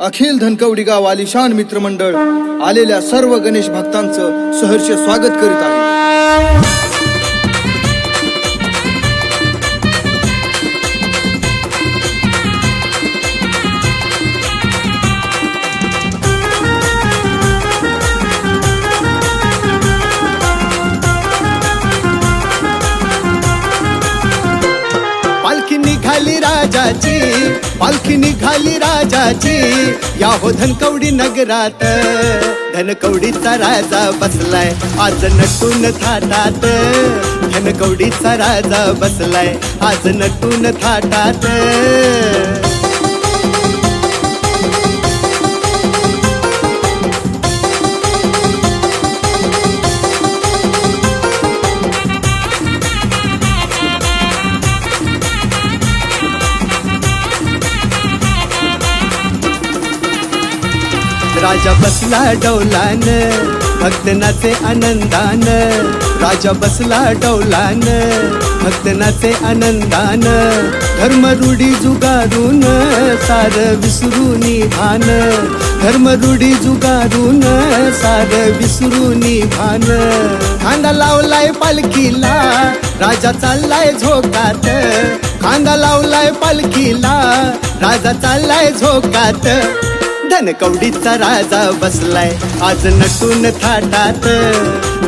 अखिल धनकवडी गाव आलिशान मित्रमंडळ आलेल्या सर्व गणेश भक्तांचं सहर्ष स्वागत करीत आहे. राजाची पालखी निघाली राजाची. या हो धनकवडी नगरात धनकवडीचा राजा बसलाय. आज नटून थाटात धनकवडीचा राजा बसलाय. आज नटून थाटात. राजा बसला डौलान भक्त नाचे आनंदान. राजा बसला डौलान भक्त नाचे आनंदान. धर्म रूढी जुगारून सार विसरून भान धर्म रूढी जुगारून सार विसरून भान खांदा लावलाय पालखीला राजा चाललाय झोकात. खांदा लावलाय पालखीला राजा चाललाय झोकात. धनकवडीचा राजा बसलाय. आज नटून थाटात.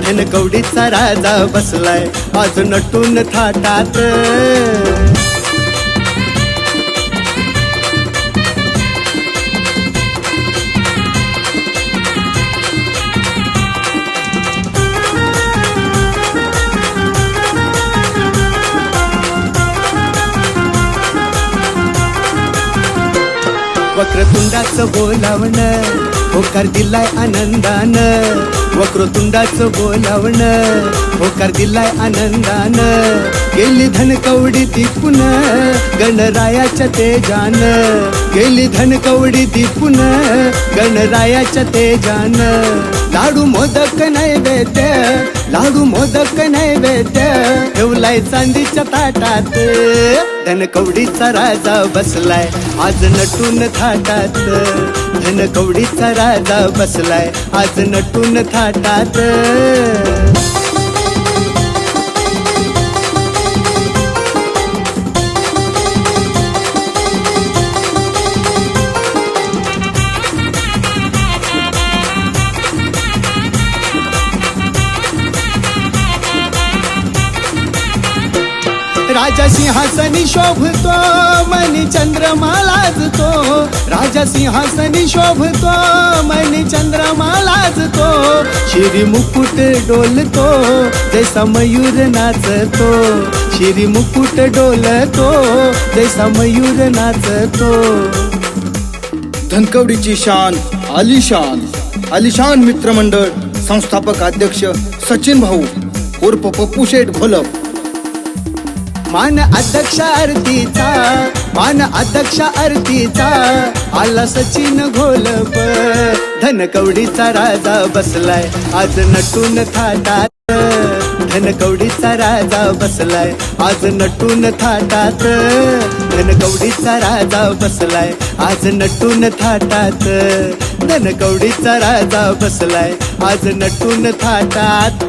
धनकवडीचा राजा बसलाय. आज नटून थाटात. वक्रतुंडाचं बोलावण होकार दिलाय आनंदान. वक्रतुंडाचं बोलावण होकार दिलाय आनंदान. गेली धनकवडी पुन गणरायाच्या तेजान. गेली धनकवडी पुन गणरायाच्या तेजान. लाडू मोदक नैवेद्य लाडू मोदक नैवेद्य ठेवलाय चांदीच्या ताटात. धनकवडीचा राजा बसलाय आज नटून थाटात. धनकवडीचा राजा बसलाय आज नटून थाटात. राजा सिंहासनी शोभतो मनी चंद्रमा लाजतो राजा सिंहासनी शोभतो मनी चंद्रमा लाजतो श्री मुकुट डोलतो जैसा मयूर नाचतो. श्री मुकुट डोलतो जैसा मयूर नाचतो. धनकवडीची शान आलिशान. आलिशान मित्रमंडळ संस्थापक अध्यक्ष सचिन भाऊ उर्फ पप्पू शेठ घोलप मान अध्यक्ष आरतीचा मान अध्यक्ष आरतीचा आला सचिन घोलप. धनकवडीचा राजा बसलाय आज नटून थाटात. धनकवडीचा राजा बसलाय आज नटून थाटात. धनकवडीचा राजा बसलाय आज नटून थाटात. धनकवडीचा राजा बसलाय आज नटून थाटात.